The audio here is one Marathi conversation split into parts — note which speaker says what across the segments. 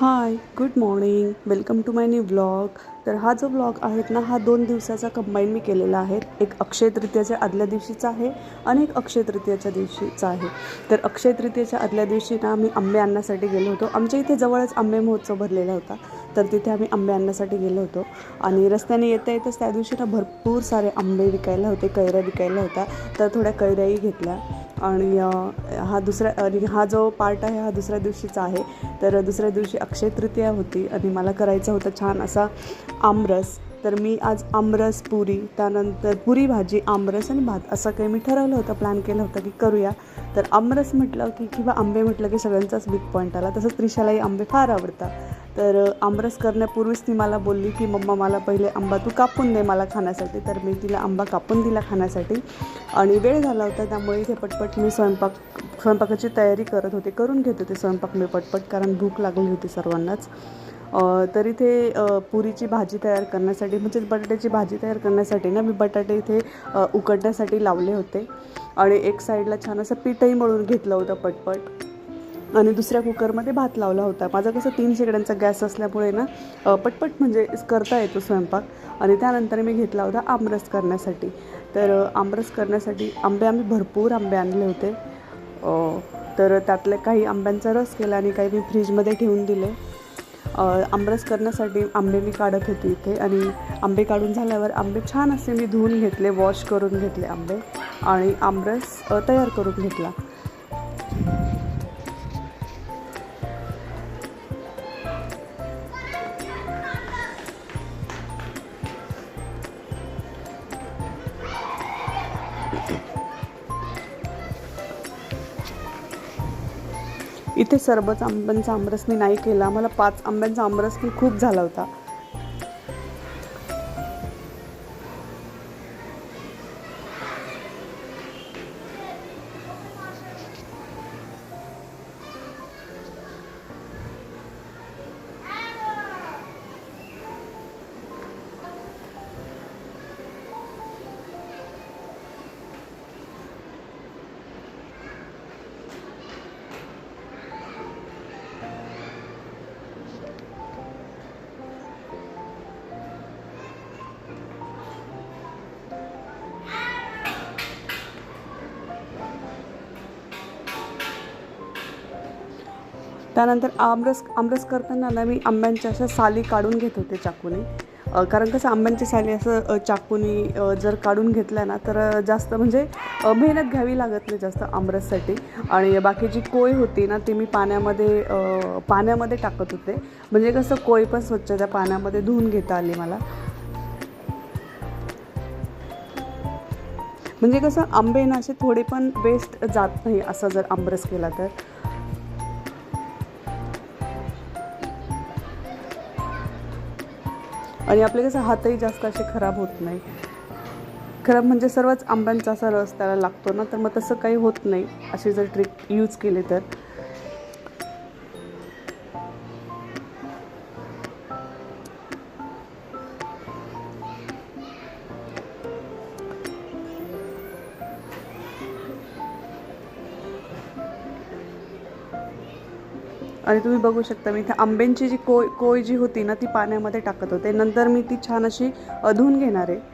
Speaker 1: Hi good morning welcome to my new blog तर हा जो ब्लॉग आहेत ना हा दोन दिवसाचा कंबाईन मी केलेला आहे. एक अक्षय तृतीयाच्या आदल्या दिवशीचा आहे आणि एक अक्षय तृतीयाच्या दिवशीचा आहे. तर अक्षय तृतीयाच्या आदल्या दिवशी ना आम्ही आंबे आणण्यासाठी गेलो होतो. आमच्या इथे जवळच आंबे महोत्सव भरलेला होता. तर तिथे आम्ही आंबे आणण्यासाठी गेलो होतो. आणि रस्त्याने येता येतच त्या दिवशी ना भरपूर सारे आंबे विकायला होते कैऱ्या विकायला होत्या. तर थोड्या कैऱ्याही घेतल्या. आणि हा दुसरा आणि हा जो पार्ट आहे हा दुसऱ्या दिवशीचा आहे. तर दुसऱ्या दिवशी अक्षय तृतीया होती आणि मला करायचा होता छान असा आमरस. तर मी आज आमरस पुरी त्यानंतर पुरी भाजी आमरस आणि भात असं काही मी ठरवलं होतं प्लॅन केलं होतं की करूया. तर आमरस म्हटलं की किंवा आंबे म्हटलं की सगळ्यांचाच बिग पॉईंट आला. तसंच त्रिशालाही आंबे फार आवडतात. तर आमरस करण्यापूर्वीच ती मला बोलली की मम्मा मला पहिले आंबा तू कापून दे मला खाण्यासाठी. तर मी तिला आंबा कापून दिला खाण्यासाठी आणि वेळ झाला होता त्यामुळे इथे पटपट मी स्वयंपाक स्वयंपाकाची तयारी करत होते करून घेत होते स्वयंपाक मी पटपट कारण भूक लागली होती सर्वांनाच. तर इथे पुरीची भाजी तयार करण्यासाठी म्हणजेच बटाट्याची भाजी तयार करण्यासाठी ना मी बटाटे इथे उकडण्यासाठी लावले होते. आणि एक साईडला छान असं पीठही मळून घेतलं होतं पटपट. आणि दुसऱ्या कुकरमध्ये भात लावला होता. माझा कसं तीन शेगड्यांचा गॅस असल्यामुळे ना पटपट म्हणजे करता येतो स्वयंपाक. आणि त्यानंतर मी घेतला होता आमरस करण्यासाठी. तर आमरस करण्यासाठी आंबे आम्ही भरपूर आंबे आणले होते. तर त्यातले काही आंब्यांचा रस केला आणि काही मी फ्रीजमध्ये ठेवून दिले. अ, आमरस करण्यासाठी आंबे मी काढत होते इथे. आणि आंबे काढून झाल्यावर आंबे छान असे मी धुवून घेतले वॉश करून घेतले आंबे. आणि आमरस तयार करून घेतला. इथे सरबत आंब्यांचा आमरस मी नाही केला. मला पाच आंब्यांचा आमरस मी खूप झाला होता. त्यानंतर आमरस आमरस करताना ना मी आंब्यांच्या अशा साली काढून घेत होते चाकूने. कारण कसं आंब्यांची साली असं चाकूने चाकूनी जर काढून घेतल्या ना तर जास्त म्हणजे मेहनत घ्यावी लागत नाही जास्त आमरससाठी आणि बाकीची कोय होती ना ती मी पाण्यामध्ये पाण्यामध्ये टाकत होते. म्हणजे कसं कोय पण स्वच्छ त्या पाण्यामध्ये धुवून घेता आली मला. म्हणजे कसं आंबे ना असे थोडे पण वेस्ट जात नाही असं जर आमरस केला तर. आणि आपले कसं हातही जास्त असे खराब होत नाही. खराब म्हणजे सर्वच आंब्यांचा असा रस त्याला लागतो ना तर मग तसं काही होत नाही अशी जर ट्रिक यूज केली तर. आणि तुम्ही बघू शकता मी इथे आंब्यांची जी कोय कोय जी होती ना ती पाण्यामध्ये टाकत होते. नंतर मी ती छान अशी अधून घेणार आहे.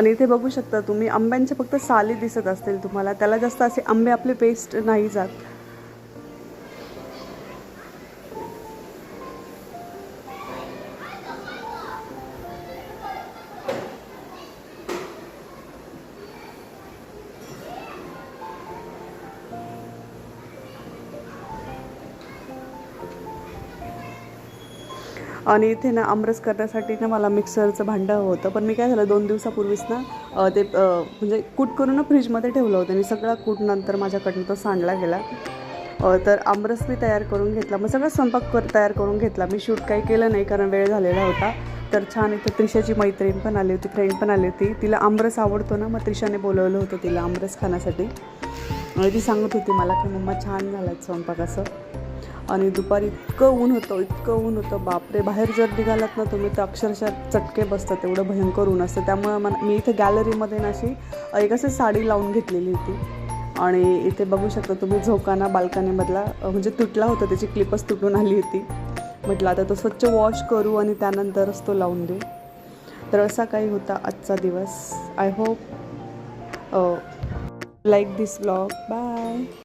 Speaker 1: आणि इथे बघू शकता तुम्ही आंब्यांचे फक्त साली दिसत असतील तुम्हाला. त्याला जास्त असे आंबे आपले पेस्ट नाही जात. आणि इथे ना आमरस करण्यासाठी ना मला मिक्सरचं भांडं हवं होतं. पण मी काय झालं दोन दिवसापूर्वीच ना ते म्हणजे कूट करून ना फ्रीजमध्ये ठेवलं होतं आणि सगळा कूट नंतर माझ्याकडनं तो सांडला गेला. तर आमरस मी तयार करून घेतला. मग सगळं स्वयंपाक कर तयार करून घेतला. मी शूट काही केलं नाही कारण वेळ झालेला होता. तर छान इथं त्रिशाची मैत्रीण पण आली होती फ्रेंड पण आली होती. तिला आमरस आवडतो ना मग त्रिशाने बोलवलं होतं तिला आमरस खाण्यासाठी. आणि ती सांगत होती मला की मम्मा छान झाला स्वयंपाक असं. आणि दुपारी इतकं ऊन होतं इतकं ऊन होतं. बापरे बाहेर जर निघालात ना तुम्ही तर अक्षरशः चटके बसतात एवढं भयंकर ऊन असतं. त्यामुळं मला मी इथे गॅलरीमध्ये ना अशी एक अशी साडी लावून घेतलेली होती. आणि इथे बघू शकता तुम्ही झोकाना बाल्कनीमधला म्हणजे तुटला होता त्याची क्लिपच तुटून आली होती. म्हटलं आता तो स्वच्छ वॉश करू आणि त्यानंतरच तो लावून देऊ. तर असा काही होता आजचा दिवस. I hope like this blog bye